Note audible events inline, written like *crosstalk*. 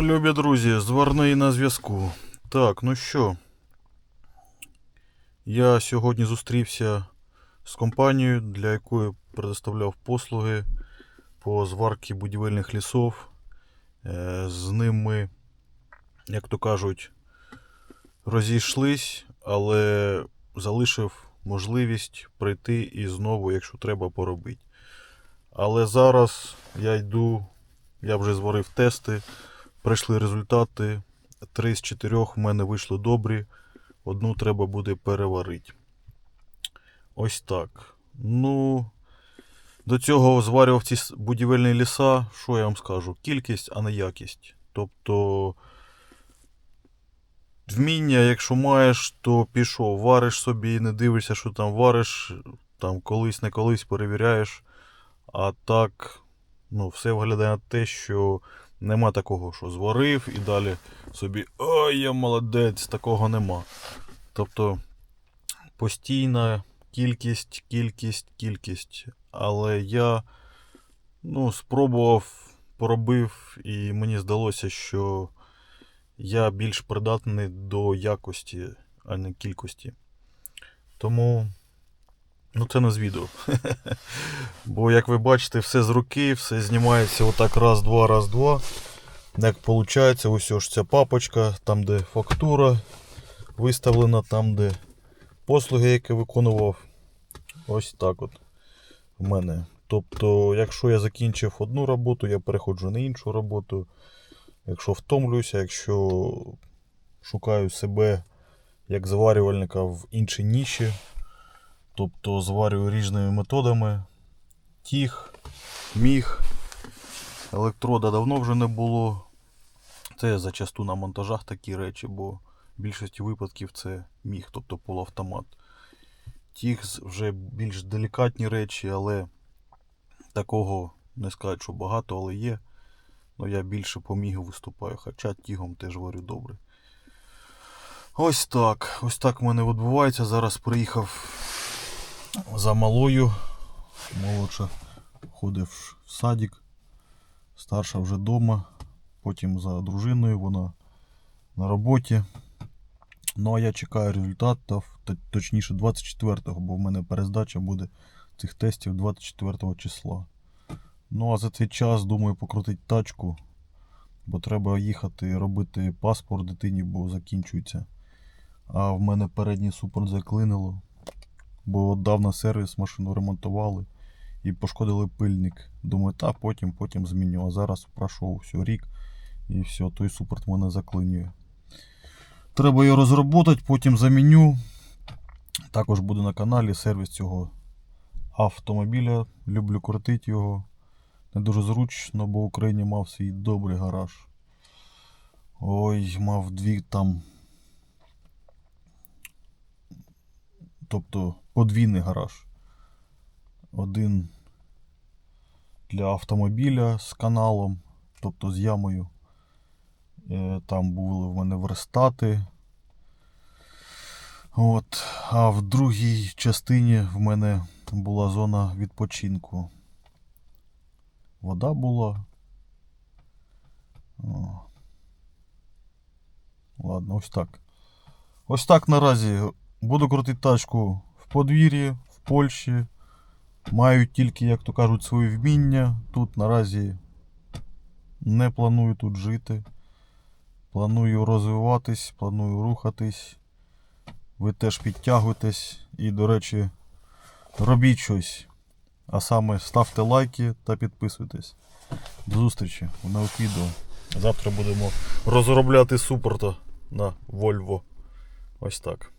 Любі друзі, зварний на зв'язку. Так, ну що. Я сьогодні зустрівся з компанією, для якої предоставляв послуги по зварці будівельних лісов. Е, З ними, як то кажуть, розійшлись, але залишив можливість прийти і знову, якщо треба, поробити. Але зараз я йду, я вже зварив тести, прийшли результати. Три з чотирьох в мене вийшло добрі. Одну треба буде переварити. Ось так. Ну, до цього зварював ці будівельні ліса, що я вам скажу? Кількість, а не якість. Тобто, вміння, якщо маєш, то пішов, вариш собі, не дивишся, що там вариш, там колись не колись перевіряєш. А так, ну, все виглядає на те, що нема такого, що зварив і далі собі ой, я молодець, такого нема. Тобто постійна кількість, кількість, кількість. Але я ну, спробував, поробив, і мені здалося, що я більш придатний до якості, а не кількості. Тому. Ну, це не з відео. *laughs* Бо, як ви бачите, все з руки, все знімається отак раз, два, раз, два. Як виходить, ось ж ця папочка, там, де фактура виставлена, там, де послуги, які виконував. Ось так от в мене. Тобто, якщо я закінчив одну роботу, я переходжу на іншу роботу. Якщо втомлююся, якщо шукаю себе як зварювальника в іншій ніші, тобто зварюю різними методами. Тіг, міг, електрода давно вже не було. Це зачасту на монтажах такі речі, бо в більшості випадків це міг, тобто полуавтомат. Тіг вже більш делікатні речі, але такого не сказати, що багато, але є. Ну я більше по мігу виступаю, хоча тігом теж варю добре. Ось так. Ось так в мене відбувається. Зараз приїхав за малою. Молодша ходив в садик. Старша вже вдома. Потім за дружиною вона на роботі. Ну а я чекаю результатів, точніше 24-го, бо в мене перездача буде цих тестів 24 числа. Ну а за цей час думаю покрутити тачку, бо треба їхати робити паспорт дитині, бо закінчується. А в мене передній супорт заклинило, бо отдав на сервіс, машину ремонтували і пошкодили пильник. Думаю, та потім, потім зміню. А зараз пройшов все рік і все, той супорт мене заклинює. Треба його розробити, потім заміню. Також буде на каналі сервіс цього автомобіля. Люблю крутити його. Не дуже зручно, бо в Україні мав свій добрий гараж. Ой, мав дві там. Тобто подвійний гараж. Один для автомобіля з каналом, тобто з ямою. Е, Там були в мене верстати. От. А в другій частині в мене була зона відпочинку. Вода була. О. Ладно, ось так. Ось так наразі буду крутити тачку подвір'ї, в Польщі. Маю тільки, як то кажуть, свої вміння. Тут наразі не планую тут жити. Планую розвиватись, планую рухатись. Ви теж підтягуйтесь і, до речі, робіть щось. А саме ставте лайки та підписуйтесь. До зустрічі у нових відео. Завтра будемо розробляти супорта на Volvo. Ось так.